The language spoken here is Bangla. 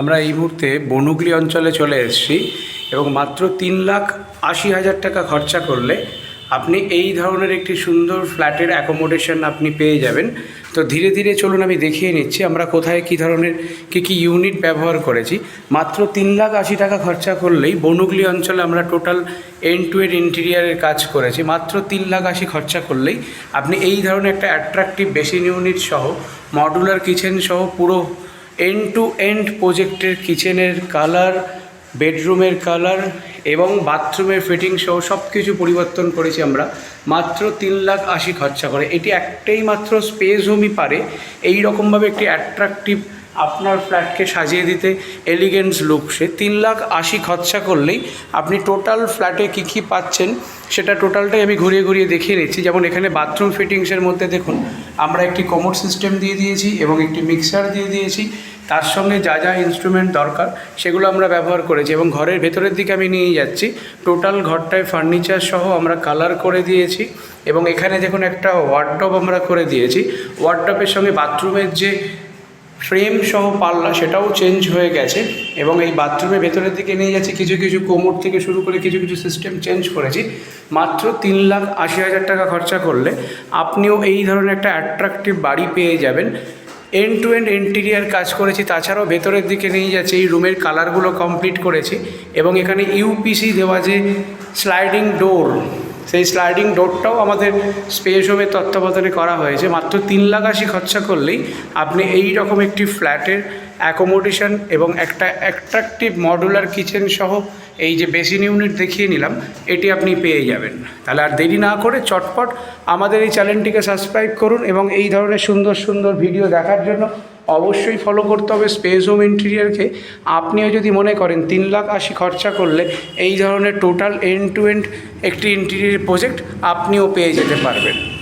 আমরা এই মুহূর্তে বনুগলি অঞ্চলে চলে এসেছি এবং মাত্র তিন লাখ আশি হাজার টাকা খরচা করলে আপনি এই ধরনের একটি সুন্দর ফ্ল্যাটের অ্যাকোমোডেশন আপনি পেয়ে যাবেন। তো ধীরে ধীরে চলুন আমি দেখিয়ে নিচ্ছি, আমরা কোথায় কী ধরনের, কী কী ইউনিট ব্যবহার করেছি। মাত্র তিন লাখ আশি টাকা খরচা করলেই বনুগলি অঞ্চলে আমরা টোটাল এন্ড টু এন্ড ইন্টেরিয়ারের কাজ করেছি। মাত্র তিন লাখ আশি খরচা করলেই আপনি এই ধরনের একটা অ্যাট্রাকটিভ বেসিন ইউনিট সহ মডুলার কিচেন সহ পুরো এন্ড টু এন্ড প্রোজেক্টের কিচেনের কালার বেডরুমের কালার এবং বাথরুমের ফিটিং সহ সব কিছু পরিবর্তন করেছি আমরা। মাত্র তিন লাখ আশি খরচা করে। এটি একটাই মাত্র স্পেস হোমই পারে। এই রকমভাবে একটি অ্যাট্রাকটিভ আপনার ফ্ল্যাটকে সাজিয়ে দিতে এলিগেন্স লুক সে তিন লাখ আশি খরচা করলেই আপনি টোটাল ফ্ল্যাটে কী কী পাচ্ছেন, সেটা টোটালটাই আমি ঘুরিয়ে ঘুরিয়ে দেখিয়ে নিচ্ছি। যেমন এখানে বাথরুম ফিটিংসের মধ্যে দেখুন, আমরা একটি কমোড সিস্টেম দিয়ে দিয়েছি এবং একটি মিক্সার দিয়ে দিয়েছি। তার সঙ্গে যা যা ইনস্ট্রুমেন্ট দরকার, সেগুলো আমরা ব্যবহার করেছি এবং ঘরের ভেতরের দিকে আমি নিয়ে যাচ্ছি। টোটাল ঘরটায় ফার্নিচার সহ আমরা কালার করে দিয়েছি এবং এখানে দেখুন একটা ওয়ার্ডটপ আমরা করে দিয়েছি। ওয়ার্ডটপের সঙ্গে বাথরুমের যে ফ্রেম সহ পাল্লা সেটাও চেঞ্জ হয়ে গেছে এবং এই বাথরুমের ভেতরের দিকে নিয়ে যাচ্ছি, কিছু কিছু কোমর থেকে শুরু করে কিছু কিছু সিস্টেম চেঞ্জ করেছি। মাত্র তিন লাখ আশি হাজার টাকা খরচা করলে আপনিও এই ধরনের একটা অ্যাট্রাকটিভ বাড়ি পেয়ে যাবেন। এন্ড টু এন্ড ইন্টেরিয়ার কাজ করেছি, তাছাড়াও ভেতরের দিকে নিয়ে যাচ্ছে, এই রুমের কালারগুলো কমপ্লিট করেছি এবং এখানে ইউপিসি দেওয়া যে স্লাইডিং ডোর সেই স্লাইডিং ডোরটাও আমাদের স্পেস হোমের তত্ত্বাবধানে করা হয়েছে। মাত্র তিন লাখ আশি খরচা করলেই আপনি এই রকম একটি ফ্ল্যাটের অ্যাকোমোডেশন এবং একটা অ্যাট্রাকটিভ মডুলার কিচেন সহ এই যে বেসিন ইউনিট দেখিয়ে নিলাম, এটি আপনি পেয়ে যাবেন। তাহলে আর দেরি না করে চটপট আমাদের এই চ্যানেলটিকে সাবস্ক্রাইব করুন এবং এই ধরনের সুন্দর সুন্দর ভিডিও দেখার জন্য অবশ্যই ফলো করতে হবে স্পেস হোম ইন্টেরিয়ারকে আপনিও যদি মনে করেন তিন লাখ আশি খরচা করলে এই ধরনের টোটাল এন্ড টু এন্ড একটি ইন্টেরিয়ার প্রজেক্ট আপনিও পেয়ে যেতে পারবেন।